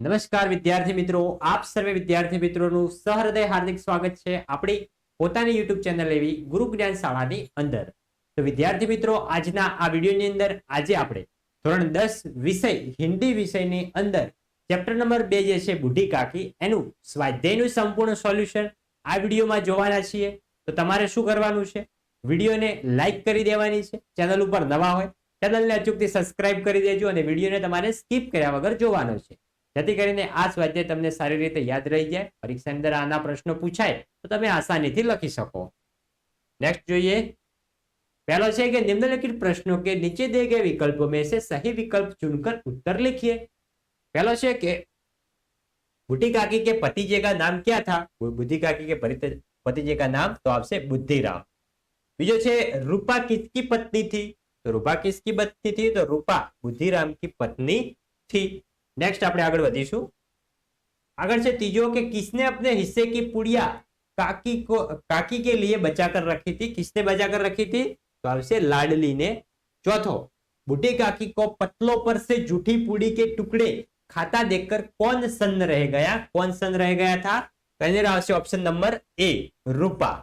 નમસ્કાર વિદ્યાર્થી મિત્રો, આપ સર્વે વિદ્યાર્થી મિત્રોનું સહૃદય હાર્દિક સ્વાગત છે આપણી પોતાની યુટ્યુબ ચેનલ એવી ગુરુ જ્ઞાન શાળાની અંદર. તો વિદ્યાર્થી મિત્રો, આજના આ વિડીયોની અંદર આજે આપણે ધોરણ દસ વિષય, હિન્દી વિષયની અંદર ચેપ્ટર નંબર બે જે છે, બુઢી કાકી, એનું સ્વાધ્યાયનું સંપૂર્ણ સોલ્યુશન આ વિડીયોમાં જોવાના છીએ. તો તમારે શું કરવાનું છે? વિડીયોને લાઇક કરી દેવાની છે. ચેનલ ઉપર નવા હોય, ચેનલને અચૂકથી સબસ્ક્રાઇબ કરી દેજો અને વિડીયોને તમારે સ્કીપ કર્યા વગર જોવાનો છે. જેથી કરીને આ સ્વાધ્યાય તમને સારી રીતે યાદ રહી જાય પરીક્ષા અંદર આના પ્રશ્નો પૂછાય તો તમે આસાનીથી લખી શકો નેક્સ્ટ જોઈએ पहला है कि निम्नलिखित प्रश्नों के नीचे दिए गए विकल्पों में से सही विकल्प चुनकर उत्तर लिखिए पहला है कि बुढ़ी काकी के पति जी का नाम क्या था बुद्धि काकी के परित- पति जी का नाम तो आपसे बुद्धिराम बीजो છે रूपा किसकी पत्नी थी तो रूपा किसकी पत्नी थी तो रूपा बुद्धिराम की पत्नी थी नेक्स्ट આપણે આગળ વધીશું આગળ છે ત્રીજો કે किसने अपने हिस्से की पुड़िया काकी को काकी के लिए बचा कर रखी थी किसने बचा कर रखी थी तो आपसे लाडली ने चौथो बूढ़ी काकी को पतलों पर से जूठी पूड़ी के टुकड़े खाता देखकर कौन सन्न रह गया कौन सन्न रह गया था તો એની અંદર આવશે ઓપ્શન નંબર એ રૂપા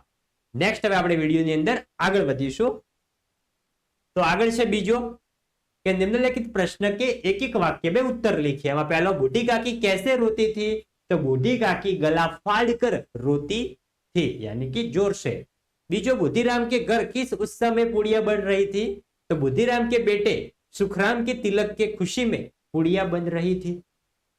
નેક્સ્ટ હવે આપણે વિડીયોની અંદર આગળ વધીશું તો આગળ છે બીજો कि निम्नलिखित प्रश्न के एक एक वाक्य में उत्तर लिखिए એમાં પહેલો बूढ़ी काकी कैसे रोती थी तो बूढ़ी काकी गला फाड़ कर रोती थी यानी कि जोर से बीजो बुद्धिराम के घर किस उत्सव में पुड़िया बन रही थी तो बुद्धिराम के बेटे सुखराम के तिलक के खुशी में पुड़िया बन रही थी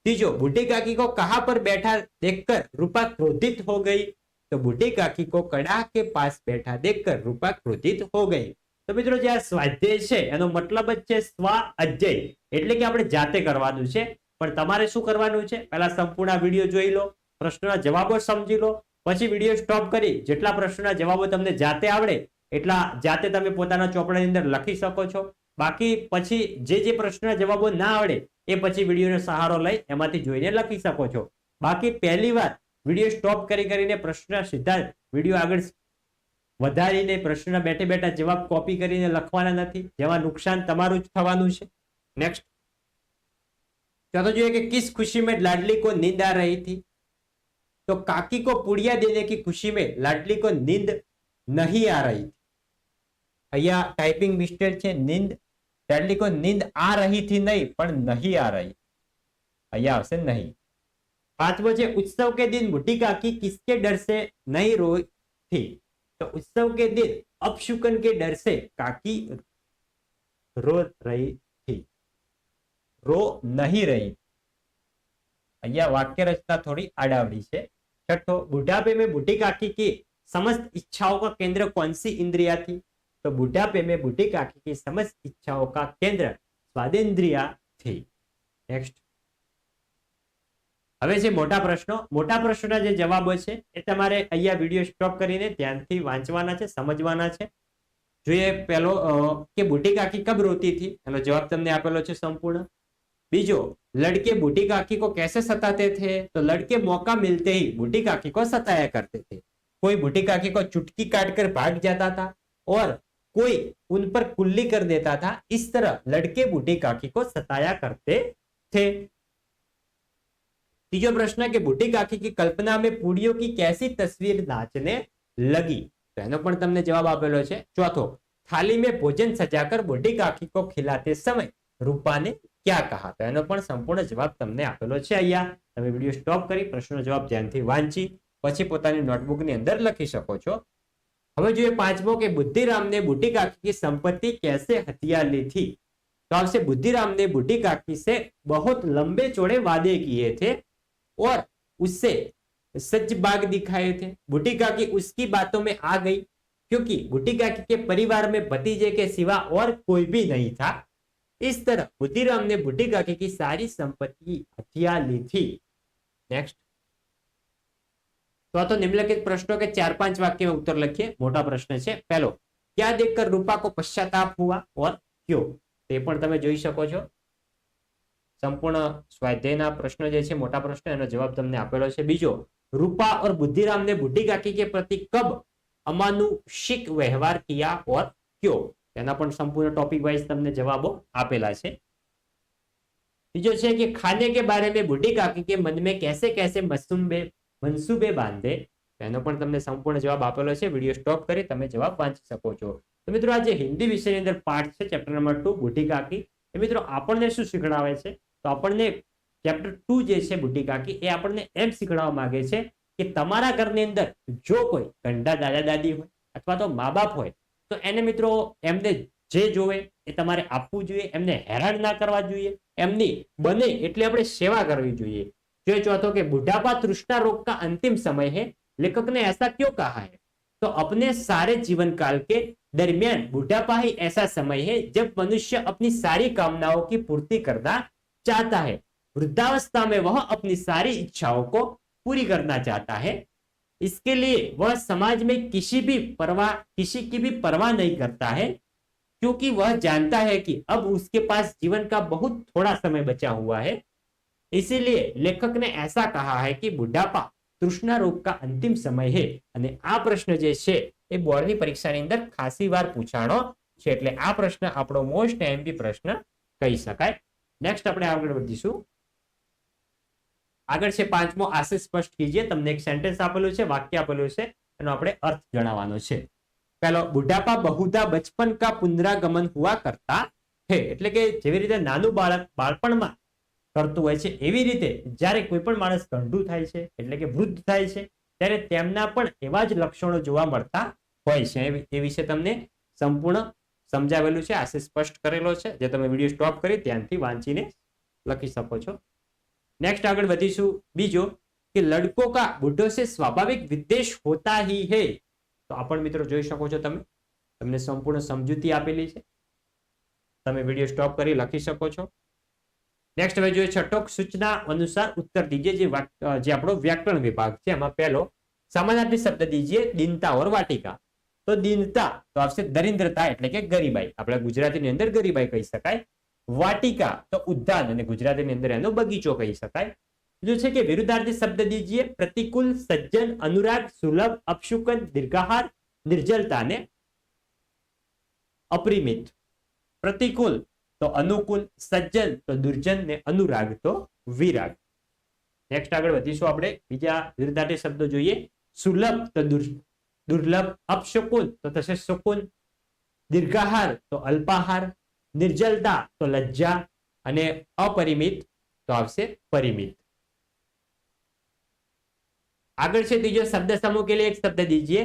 तीजो बूढ़ी काकी को कहाँ पर बैठा देखकर रूपा क्रोधित हो गई तो बूढ़ी काकी को कड़ा के पास बैठा देखकर रूपा क्रोधित हो गई તો મિત્રો જે આ સ્વાધ્યાય છે, એનો મતલબ જ છે સ્વા અધ્યય એટલે કે આપણે જાતે કરવાનું છે. પણ તમારે શું કરવાનું છે? પહેલા સંપૂર્ણ વીડિયો જોઈ લો, પ્રશ્નના જવાબો સમજી લો, પછી વીડિયો સ્ટોપ કરી. જેટલા પ્રશ્નના જવાબો તમને જાતે આવડે, એટલા જાતે તમે પોતાના ચોપડાની અંદર લખી શકો છો. બાકી પછી જે જે પ્રશ્નના જવાબો ના આવડે, એ પછી વિડીયોનો સહારો લઈ એમાંથી જોઈને લખી શકો છો. બાકી પહેલી વાર વીડિયો સ્ટોપ કરી કરીને પ્રશ્ન સીધા વીડિયો આગળ વધારીને પ્રશ્ન બેઠે બેઠા જવાબ કોપી કરીને લખવાના નથી જેમાં નુકસાન તમારું જ થવાનું છે નેક્સ્ટ ચોથો જોઈએ કે किस खुशी में लाडली को नींद आ रही थी तो काकी को पुड़िया देने की खुशी में लाडली को नींद नहीं आ रही थी અહીંયા ટાઈપિંગ મિસ્ટેક છે નીંદ લાડલી को नींद आ रही थी નહીં પણ નહીં આ રહી અહીંયા આવશે નહીં પાંચમો છે उत्सव के दिन बूढ़ी काकी किसके डर से नहीं रोई थी तो उत्सव के दिन अपशुकन के डर से काकी रो रही थी रो नहीं रही અહીંયા वाक्य रचना थोड़ी आडावड़ी છે छठो बुढ़ापे में बूढ़ी काकी की समस्त इच्छाओं का केंद्र कौन सी इंद्रिया थी तो बुढ़ापे में बूढ़ी काकी की समस्त इच्छाओं का केंद्र स्वादेंद्रिया थी नेक्स्ट હવે છે મોટા પ્રશ્નો મોટા પ્રશ્નોના જે જવાબો છે એ તમારે અહીંયા વિડીયો સ્ટોપ કરીને ધ્યાનથી વાંચવાના છે સમજવાના છે જોઈએ પહેલો અ, કે બુઢી કાકી કબ રોતી थी એનો જવાબ તમને આપેલો છે સંપૂર્ણ બીજો लड़के बूढ़ी काकी को कैसे सताते थे तो लड़के मौका मिलते ही बूढ़ी काकी को सताया करते थे कोई बूढ़ी काकी को चुटकी काट कर भाग जाता था और कोई उन पर कुल्ली कर देता था इस तरह लड़के बूढ़ी काकी को सताया करते थे तीजो પ્રશ્ન કે બુટીક આખી કી કલ્પના મેં પૂડીઓ કી કેસી તસવીર નાચને લગી તો એનો પણ તમને જવાબ આપેલો છે ચોથો થાલી મેં ભોજન સજાકર બુટીક કાકી કો ખિલાતે સમય રૂપાને ક્યાં કહા તો એનો પણ સંપૂર્ણ જવાબ તમને આપેલો છે અહીંયા તમે વીડિયો સ્ટોપ કરી પ્રશ્નનો જવાબ ધ્યાનથી વાંચી, પછી પોતાની નોટબુકની અંદર લખી શકો છો। હવે જોઈએ પાંચમો કે બુદ્ધિરામને બુટી કાકી કી સંપત્તિ કેસે હથિયાર લી તો આવશે, બુદ્ધિરામને બુટી કાકી સે બહુ લંબે ચોડે વાદે કિયે થે और उससे सच बाग दिखाए थे बूढ़ी काकी उसकी बातों में आ गई क्योंकि बूढ़ी काकी के परिवार में भतीजे के सिवा और कोई भी नहीं था इस तरह बुद्धिराम ने बूढ़ी काकी की सारी संपत्ति हथिया ली थी नेक्स्ट तो आ तो निम्नलिखित प्रश्नों के चार पांच वाक्य में उत्तर लिखिए मोटा प्रश्न છે પહેલો क्या देखकर रूपा को पश्चाताप हुआ और क्यों તે પણ તમે જોઈ શકો છો સંપૂર્ણ સ્વાધ્યાયના પ્રશ્નો જે છે, મોટા પ્રશ્નો, એનો જવાબ તમને આપેલો છે. બીજો, રૂપા ઓર બુદ્ધિરામ ને બુઢી કાકી કે પ્રતિ કબ અમાનુષિક વ્યવહાર કિયા ઓર ક્યો? તેના પણ સંપૂર્ણ ટોપિક વાઇઝ તમને જવાબો આપેલા છે. બીજો છે કે ખાને કે બારે મેં બુઢી કાકી કે મન મેં કેસે કેસે મસુંબે, મનસુબે બાંધે? એનો પણ તમને સંપૂર્ણ જવાબ આપેલો છે. વીડિયો સ્ટોપ કરી તમે જવાબ વાંચી શકો છો. તો મિત્રો, આ જે હિન્દી વિષયની અંદર પાઠ છે, ચેપ્ટર નંબર ટુ બુઢી કાકી એ મિત્રો, આપણને શું શીખડાવે છે? તો આપણને ચેપ્ટર ટુ જે છે બુઢી કાકી એ આપણને એમ શીખડાવવા માંગે છે કે તમારા ઘરની અંદર જો કોઈ ગંડા દાદા દાદી હોય અથવા તો મા બાપ હોય તો એને મિત્રો એમને જે જોવે એ તમારે આપવું જોઈએ એમને હેરાન ના કરવા જોઈએ એમની બને એટલે આપણે સેવા કરવી જોઈએ जो चौथो कि बुढ़ापा तृष्णा रोग का अंतिम समय है लेखक ने ऐसा क्यों कहा है तो अपने सारे जीवन काल के दरमियान बुढ़ापा ही ऐसा समय है जब मनुष्य अपनी सारी कामनाओं की पूर्ति करना चाहता है वृद्धावस्था में वह अपनी सारी इच्छाओं को पूरी करना चाहता है इसके लिए वह समाज में किसी भी परवाह किसी की भी परवाह नहीं करता है क्योंकि वह जानता है कि अब उसके पास जीवन का बहुत थोड़ा समय बचा हुआ है इसीलिए लेखक ने ऐसा कहा है कि बुढ़ापा તૃષ્ણા રોગ કા અંતિમ સમય હે અને આ પ્રશ્ન જે છે એ બોર્ડની પરીક્ષાની અંદર ખાસી વાર પૂછાણો છે એટલે આ પ્રશ્ન આપણો મોસ્ટ એમપી પ્રશ્ન કહી શકાય નેક્સ્ટ આપણે આગળ વધીશું. આગળ છે પાંચમો આશે સ્પષ્ટ કીજીએ, તમને એક સેન્ટેન્સ આપેલું છે, વાક્ય આપેલું છે, એનો આપણે અર્થ જણાવવાનો છે. પહેલો, બુઢાપા બહુધા બચપન કા પુનરાગમન હુઆ કરતા હે, એટલે કે જેવી રીતે નાનું બાળક બાળપણમાં કરતું હોય છે, એવી રીતે જ્યારે કોઈ પણ માણસ ગંઢું થાય છે, એટલે કે વૃદ્ધ થાય છે, ત્યારે તેમના પણ એવા જ લક્ષણો જોવા મળતા હોય છે, એ વિશે તમને સંપૂર્ણ સમજાવેલું છે આશે સ્પષ્ટ કરેલો છે, જે તમે વીડિયો સ્ટોપ કરી ધ્યાનથી વાંચીને લખી શકો છો. નેક્સ્ટ આગળ વધીશું. બીજો, કે લડકો કા બુઢો સે સ્વાભાવિક વિદ્વેષ હોતા હી હે? તો આ પણ મિત્રો જોઈ શકો છો તમે. તમને સંપૂર્ણ સમજૂતી આપેલી છે. તમે વીડિયો સ્ટોપ કરી લખી શકો છો. નેક્સ્ટ હવે જોઈએ છઠ્ઠો સૂચના અનુસાર ઉત્તર દીજીએ, જે જે આપણો વ્યાકરણ વિભાગ છે. એમાં પહેલો સમાનાર્થી શબ્દ દીજીએ, દિનતા ઓર વાટિકા. તો દીનતા, તો આવશે દરિદ્રતા એટલે કે ગરીબાઈ. આપણે ગુજરાતીની અંદર ગરીબાઈ કહી શકાય. વાટિકા, તો ઉદ્યાન અને ગુજરાતીની અંદર એનો બગીચો કહી શકાય. બીજું છે કે વિરુદ્ધાર્થી શબ્દ દીજીએ પ્રતિકૂલ સજ્જન, અનુરાગ, સુલભ, અપશુકન, દીર્ઘાહાર, નિર્જલતા ને અપરિમિત. પ્રતિકૂલ તો અનુકૂળ, સજ્જન, તો દુર્જન ને અનુરાગ, તો વિરાગ. નેક્સ્ટ આગળ વધીશું આપણે. બીજા વિરુદ્ધાર્થી શબ્દો જોઈએ. સુલભ, તો દુર્લભ અપશુકુન તો થશે સુકુન દીર્ઘાહાર તો અલ્પાહાર નિર્જલતા તો લજ્જા અને અપરિમિત તો આવશે પરિમિત આગળ છે ત્રીજો શબ્દ સમૂહ કે लिए એક શબ્દ दीजिए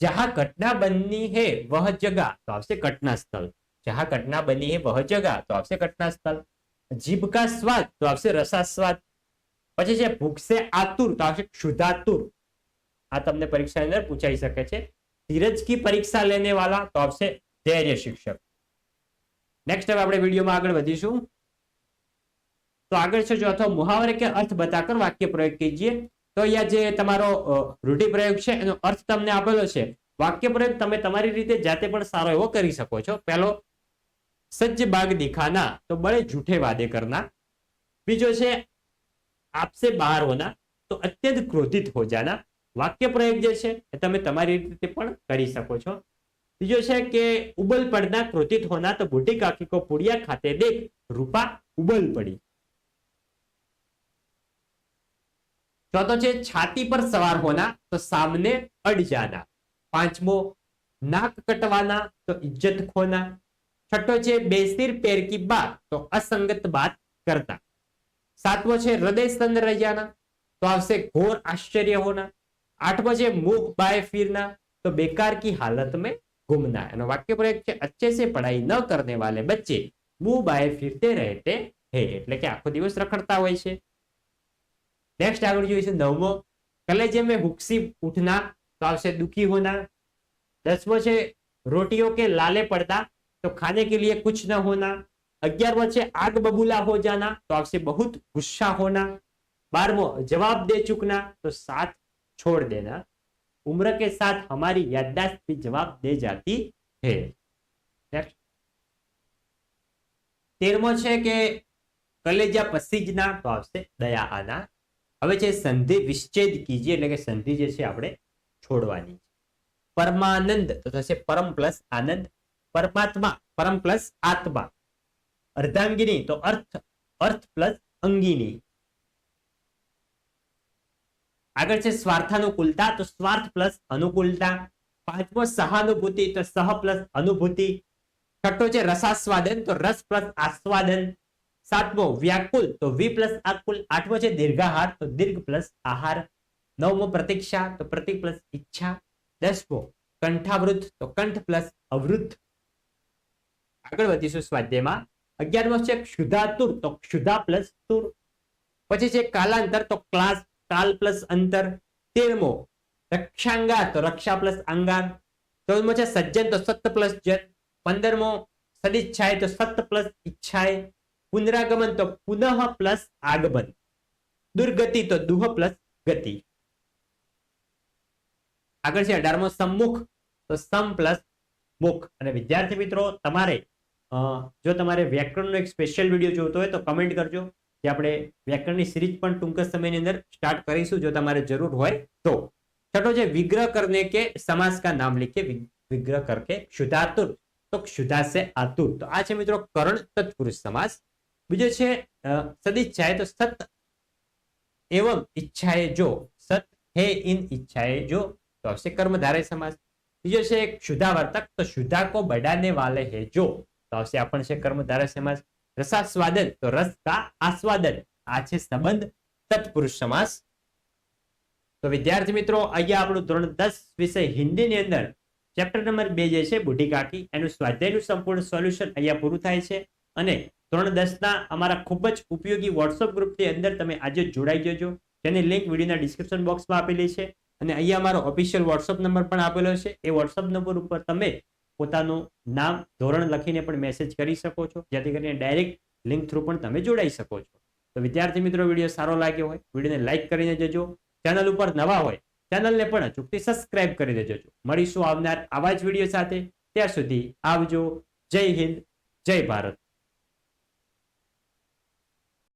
जहां घटना बनी है वह जगह तो આવશે ઘટના સ્થળ जहां घटना बनी है वह जगह तो આવશે ઘટના સ્થળ જીભ કા સ્વાદ તો આવશે રસાસ્વાદ પછી છે ભૂખ સે આતુર તો આવશે ક્ષુધાતુર આ તમને પરીક્ષાની અંદર પૂછાઈ શકે છે. ધીરજ કી પરીક્ષા લેને વાલા તો આપશે ધૈર્ય શિક્ષક. નેક્સ્ટ હવે આપણે વિડીયોમાં આગળ વધીશું. તો આગળ છે જો અથવા મુહાવરે કે અર્થ બતાકર વાક્ય પ્રયોગ કીજીએ, તો અહીંયા જે તમારો રૂઢિપ્રયોગ છે, એનો અર્થ તમને આપેલો છે. વાક્ય પ્રયોગ તમે તમારી રીતે જાતે પણ સારો એવો કરી શકો છો. પેલો સજ્જ બાગ દેખાના, તો બળે જૂઠે વાદે કરના. બીજો છે, આપસે બહાર હોના, તો અત્યંત ક્રોધિત હો જાના. વાક્ય પ્રયોગ જે છે એ તમે તમારી રીતે પણ કરી શકો છો. બીજો છે કે ઉબલ પડના ક્રોધિત હોના તો બુટી કાકી પુડિયા ખાતે દેખ રૂપા ઉબલ પડી. ચોથો છે છાતી પર સવાર હોના તો સામને અડ જાના. પાંચમો, નાક કટવાના તો ઇજ્જત ખોના. છઠ્ઠો છે બેસિર પેર કી બાત તો અસંગત બાત કરતા. સાતમો છે હૃદય સ્તંદ રહ્યાના તો આવશે ઘોર આશ્ચર્ય હોના. આઠમો છે મુખ બાય ફીરના તો बेकार की हालत में घूमना एनो वाक्य प्रयोग છે अच्छे से पढ़ाई न करने वाले बच्चे मुंह बाय फिरते रहते हैं એટલે કે આખો દિવસ રખડતા હોય છે નેક્સ્ટ આગળ જોઈશું નવમો कलेजे में हुक्सी उठना तो આવશે दुखी होना दसमो છે रोटियों के लाले पड़ना तो खाने के लिए कुछ न होना अग्यारहवा છે आग बबूला हो जाना तो आपसे बहुत गुस्सा होना बारहमो जवाब दे चुकना तो साथ छोड़ देना उम्र के साथ हमारी याददाश्त भी जवाब दे जाती है नेक्स्ट તેરમો છે કે કલેજા પસીજના તો આવશે દયા આના હવે છે સંધિ વિચ્છેદ કીજીએ એટલે કે સંધિ જે છે આપણે છોડવાની પરમાનંદ તો થશે પરમ પ્લસ આનંદ પરમાત્મા પરમ પ્લસ આત્મા અર્ધાંગિની તો અર્થ અર્થ પ્લસ અંગીની આગળ છે સ્વાર્થાનુકૂલતા તો સ્વાર્થ પ્લસ અનુકૂળતા. પાંચમો સહાનુભૂતિ, તો સહ પ્લસ અનુભૂતિ. છઠ્ઠો છે રસાસ્વાદન, તો રસ પ્લસ આસ્વાદન. સાતમો વ્યાકુલ, તો વી પ્લસ આકુલ. આઠમો છે દીર્ઘાહાર, તો દીર્ઘ પ્લસ આહાર. નવમો પ્રતીક્ષા, તો પ્રતિક પ્લસ ઈચ્છા. દસમો કંઠાવૃત તો કંઠ પ્લસ અવૃત આગળ વધીશું સ્વાધ્યાયમાં. અગિયારમો છે ક્ષુધાતુર, તો ક્ષુધા પ્લસ તુર. પછી છે કાલાંતર, તો ક્લાસ કાલ પ્લસ અંતર તેરમો. રક્ષાંગાર તો રક્ષા પ્લસ અંગાર ચૌદમો છે સજ્જન, તો સત્ત પ્લસ જન. પંદરમો સદિચ્છાય, તો સત્ત પ્લસ ઈચ્છાય. પુનરાગમન, તો પુનઃ પ્લસ આગમન. દુર્ગતિ, તો દુહ પ્લસ ગતિ. આગળ છે અઢારમો સમ્મુખ, તો સમ પ્લસ મુખ. અને વિદ્યાર્થી મિત્રો, તમારે જો તમારે વ્યાકરણનો એક સ્પેશિયલ વીડિયો જોતો હોય તો કમેન્ટ કરજો. જે આપણે વ્યાકરણની સિરીજ પણ ટૂંક સમયની અંદર સ્ટાર્ટ કરીશું, જો તમારે જરૂર હોય તો. છઠ્ઠો છે વિગ્રહ કરને કે સમાસ કા નામ લીખે વિગ્રહ કરકે ક્ષુધાતુર. તો ક્ષુધાશે આતુર. તો આ છે મિત્રો કરણ તત્પુરુષ સમાસ. બીજો છે સદિચ્છાએ તો સત એવમ ઈચ્છાએ જો, સત હે ઇન ઈચ્છાએ જો, તો આવશે કર્મધારય સમાસ. બીજો છે, ક્ષુધાવર્તક, તો ક્ષુધા કો બડાને વાલે હે જો, તો આવશે આ પણ છે કર્મધારય સમાસ. રસાસ્વાદન. તો રસ કા આસ્વાદન? આ છે સંબંધ તત્પુરુષ સમાસ. તો વિદ્યાર્થી મિત્રો, અહીંયા આપણું ધોરણ દસ વિષય હિન્દીની અંદર ચેપ્ટર નંબર બે જે છે, બુઢી કાઠી એનું સ્વાધ્યાયનું સંપૂર્ણ સોલ્યુશન અહીંયા પૂરું થાય છે. અને ધોરણ દસના અમારા ખૂબ જ ઉપયોગી વોટ્સઅપ ગ્રુપની અંદર તમે આજે જોડાઈ જજો. જેની લિંક વિડીયોના ડિસ્ક્રિપ્શન બોક્સમાં આપેલી છે. અને અહીંયા અમારો ઓફિશિયલ વોટ્સઅપ નંબર પણ આપેલો છે. એ વોટ્સઅપ નંબર ઉપર તમે પોતાનું નામ, ધોરણ લખીને પણ મેસેજ કરી શકો છો. જેથી કરીને ડાયરેક્ટ લિંક થ્રુ પણ તમે જોડાઈ શકો છો. તો વિદ્યાર્થી મિત્રો, વીડિયો સારો લાગ્યો હોય, વિડીયોને લાઇક કરીને જજો. ચેનલ ઉપર નવા હોય ચેનલને પણ અચૂકથી સબસ્ક્રાઇબ કરી દેજો. મળીશું આવનાર આવા જ વીડિયો સાથે. ત્યાં સુધી આવજો. જય હિન્દ, જય ભારત.